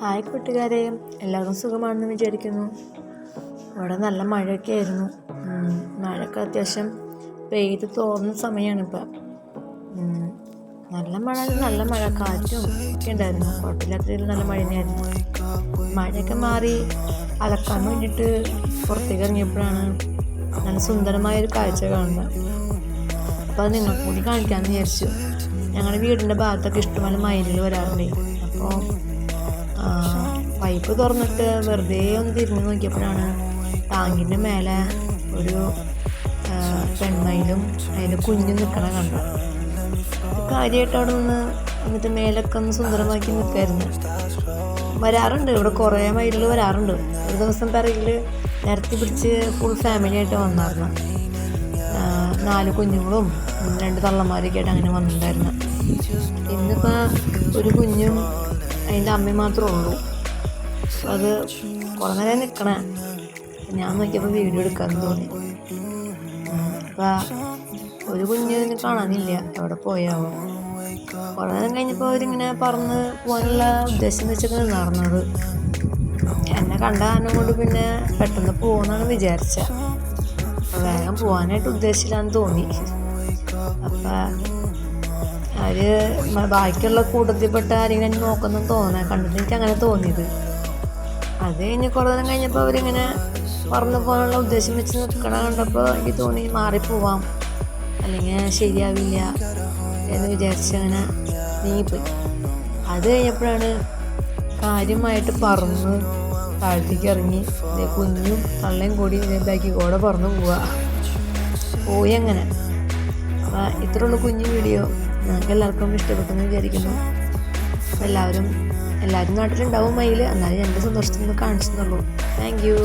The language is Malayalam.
ഹായ് കൂട്ടുകാരെ എല്ലാവരും സുഖമാണെന്ന് വിചാരിക്കുന്നു. അവിടെ നല്ല മഴയൊക്കെ ആയിരുന്നു. മഴയൊക്കെ അത്യാവശ്യം പെയ്ത് തോന്നുന്ന സമയമാണ് ഇപ്പം നല്ല മഴ നല്ല മഴ കാറ്റും ഒക്കെ ഉണ്ടായിരുന്നു. കുഴപ്പമില്ലാത്ത രീതിയിൽ നല്ല മഴ തന്നെയായിരുന്നു. മഴയൊക്കെ മാറി അലക്കാൻ വേണ്ടിയിട്ട് പുറത്തേക്ക് ഇറങ്ങിയപ്പോഴാണ് നല്ല സുന്ദരമായൊരു കാഴ്ച കാണുന്നത്. അപ്പോൾ അത് നിങ്ങൾക്കൂടി കാണിക്കാമെന്ന് വിചാരിച്ചു. ഞങ്ങളുടെ വീടിന്റെ ഭാഗത്തൊക്കെ ഇഷ്ടംപോലെ മയിലുകൾ വരാറുണ്ട്. അപ്പോൾ പൈപ്പ് തുറന്നിട്ട് വെറുതെ ഒന്ന് തിരിഞ്ഞു നോക്കിയപ്പോഴാണ് ടാങ്കിന്റെ മേലെ ഒരു പെൺമയിലും അതിന്റെ കുഞ്ഞും നിൽക്കണ കണ്ടു കാര്യമായിട്ട് അവിടെ നിന്ന് എന്നിട്ട് മേലൊക്കെ ഒന്ന് സുന്ദരമാക്കി നിൽക്കായിരുന്നു വരാറുണ്ട് ഇവിടെ കുറേ മയിലുകൾ വരാറുണ്ട്. ഒരു ദിവസം പിറകിൽ നിരത്തി പിടിച്ച് ഫുൾ ഫാമിലി ആയിട്ട് വന്നായിരുന്നു. നാല് കുഞ്ഞുങ്ങളും രണ്ട് തള്ളന്മാരൊക്കെ ആയിട്ട് അങ്ങനെ വന്നിട്ടുണ്ടായിരുന്നു. ഇന്നിപ്പോൾ ഒരു കുഞ്ഞും അതിന്റെ അമ്മയും മാത്രമേ ഉള്ളൂ. അപ്പോൾ അത് കുറേ നേരം നിൽക്കണേ. ഞാൻ നോക്കിയപ്പോൾ വീഡിയോ എടുക്കാൻ തോന്നി. അപ്പോൾ ഒരു കുഞ്ഞിനെ കാണാനില്ല. എവിടെ പോയാവോ. കുറേ നേരം കഴിഞ്ഞപ്പോൾ അവരിങ്ങനെ പറന്ന് പോകാനുള്ള ഉദ്ദേശം എന്ന് വെച്ചൊക്കെ നടന്നത്. എന്നെ കണ്ട കാരണം കൊണ്ട് പിന്നെ പെട്ടെന്ന് പോകുമെന്നാണ് വിചാരിച്ചത് വേഗം പോകാനായിട്ട് ഉദ്ദേശിച്ചില്ലാന്ന് തോന്നി. അപ്പം അവർ ബാക്കിയുള്ള കൂട്ടത്തിൽപ്പെട്ട ആരെങ്കിലും നോക്കുന്നു തോന്നാൻ കണ്ടിട്ട് എനിക്ക് അങ്ങനെ തോന്നിയത്. അത് കഴിഞ്ഞ് കുറേ നേരം കഴിഞ്ഞപ്പോൾ അവരിങ്ങനെ പറന്നു പോകാനുള്ള ഉദ്ദേശം വെച്ച് നിൽക്കണ കണ്ടപ്പോൾ എനിക്ക് തോന്നി മാറിപ്പോവാം അല്ലെങ്കിൽ ശരിയാവില്ല എന്ന് വിചാരിച്ച് അങ്ങനെ നീങ്ങിപ്പോയി. അത് കഴിഞ്ഞപ്പോഴാണ് കാര്യമായിട്ട് പറന്ന് താഴത്തേക്ക് ഇറങ്ങി. കുഞ്ഞും തള്ളയും കൂടി ഇതാക്കി കൂടെ പറന്ന് പോവുക പോയി അങ്ങനെ. ഇത്രയുള്ള കുഞ്ഞു വീഡിയോ. നിങ്ങൾക്ക് എല്ലാവർക്കും ഇഷ്ടപ്പെട്ടെന്ന് വിചാരിക്കുന്നു. എല്ലാവരും എല്ലാവരും നാട്ടിലുണ്ടാവും മയിൽ എന്നാലും എന്റെ സന്തോഷത്തിന് കാണിച്ചെന്നുള്ളൂ. Thank you